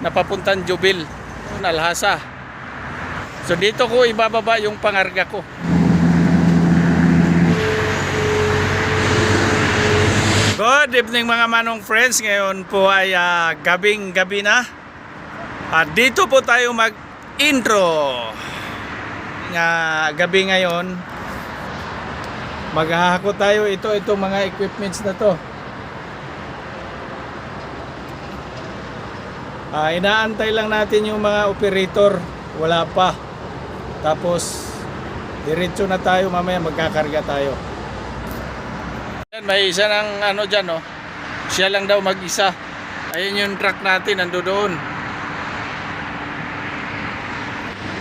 na papuntang Jubil, Alhasa. So dito ko ibababa yung pangarga ko. Good evening mga manong friends. Ngayon po ay ah, gabing gabi na. At dito po tayo mag intro. Nga gabi ngayon. Maghahako tayo ito ito mga equipments na to. Ah, inaantay lang natin yung mga operator. Wala pa. Tapos diretso na tayo mamaya magkakarga tayo. Yan, may isa ng ano dyan, oh. Siya lang daw mag-isa. Ayun yung truck natin, nando doon.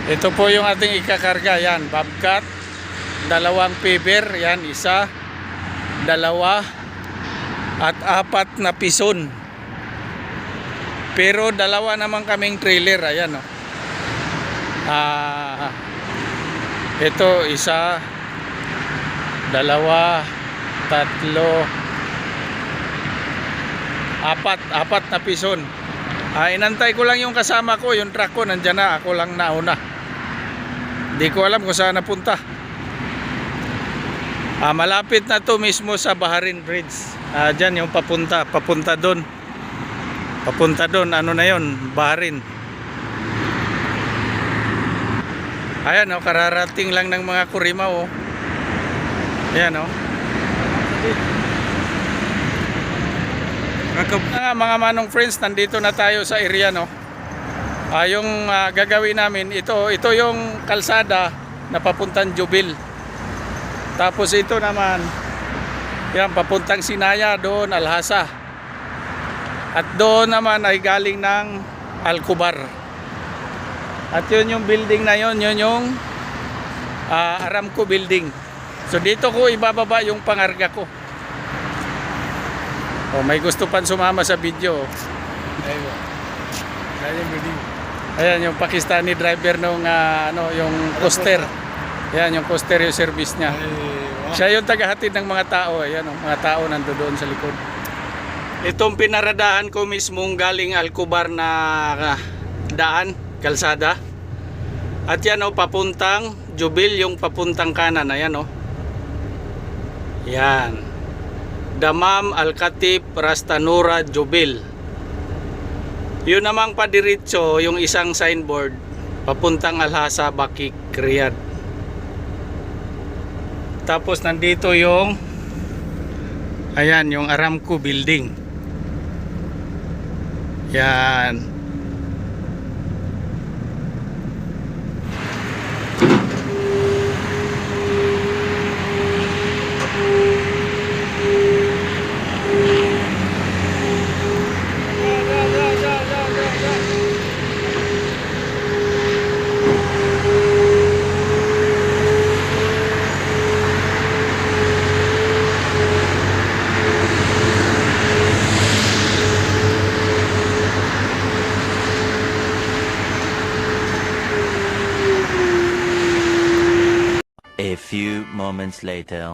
Ito po yung ating ikakarga. Yan, Bobcat. Dalawang paver. Yan, isa. Dalawa. At apat na pison. Pero dalawa naman kaming trailer. Ayan, oh. Ah, ito, isa. Dalawa tatlo apat apat na pison ah, inantay ko lang yung kasama ko yung truck ko nandyan na ako lang nauna di ko alam kung saan napunta ah, malapit na to mismo sa Baharin Bridge ah, dyan yung papunta papunta doon papunta doon ano na yon Baharin ayan oh, kararating lang ng mga kurima oh ayan oh Mga, mga manong friends, nandito na tayo sa area no. Ah, yung ah, gagawin namin, ito ito yung kalsada na papuntang Jubil. Tapos ito naman yan papuntang Sinaya doon Alhasa. At doon naman ay galing ng Alcubar. At yun yung building na yun, yun yung ah, Aramco building. So dito ko ibababa yung pangarga ko. Oh, may gusto pan sumama sa video. Ayun. Yan yung building. Ayan yung Pakistani driver nung ah, ano yung coaster. Ayan yung coaster yung service niya. Siya yung tagahatid ng mga tao. Ayan oh, mga tao nandoon sa likod. Itong pinaradaan ko mismong galing Alcubar na ah, daan, kalsada. At yan oh, papuntang Jubil yung papuntang kanan. Ayan oh. Yan. Damam Al-Khatib Rastanura Jubil. Yun namang padiritso yung isang signboard papuntang Alhasa Bakik Riyadh. Tapos nandito yung ayan yung Aramco building. Yan. A few moments later.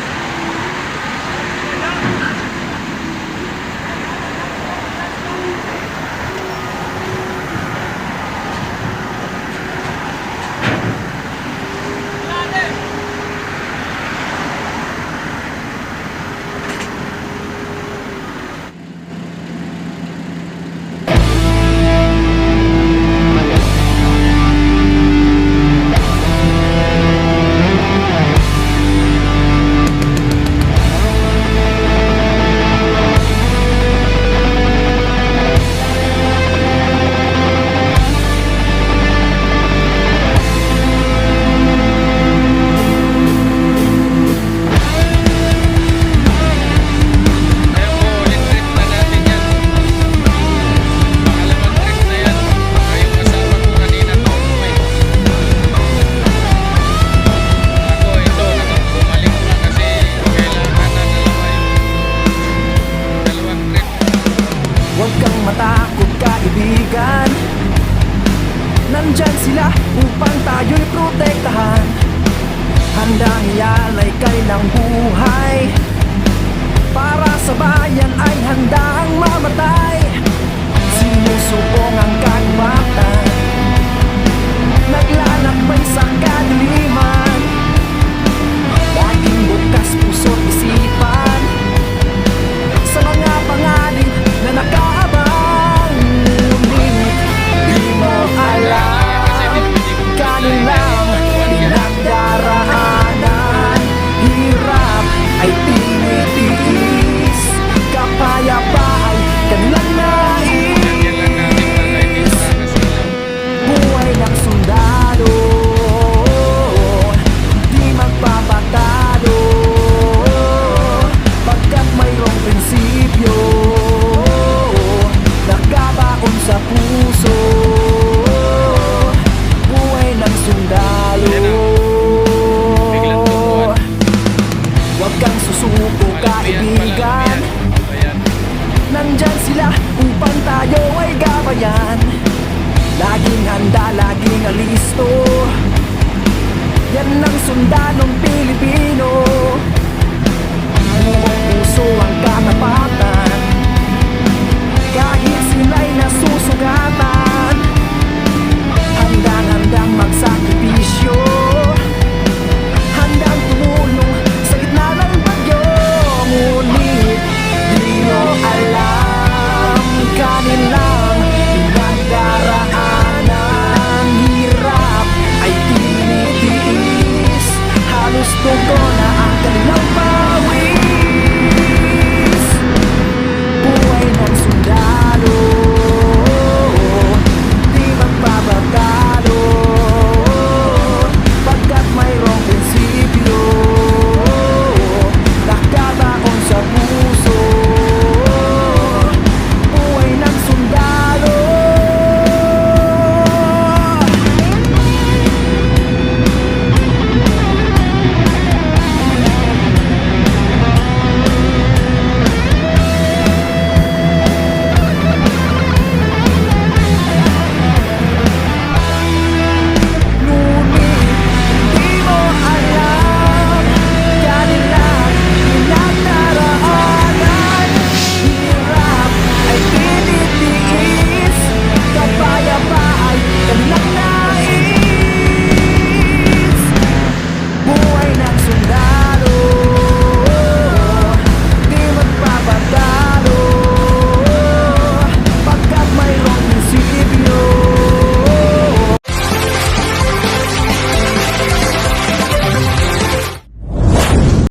panawagan Nandyan sila upang tayo'y protektahan. Handang ialay kanilang buhay. Para sa bayan ay handang mamatay. Sinusuot sundanong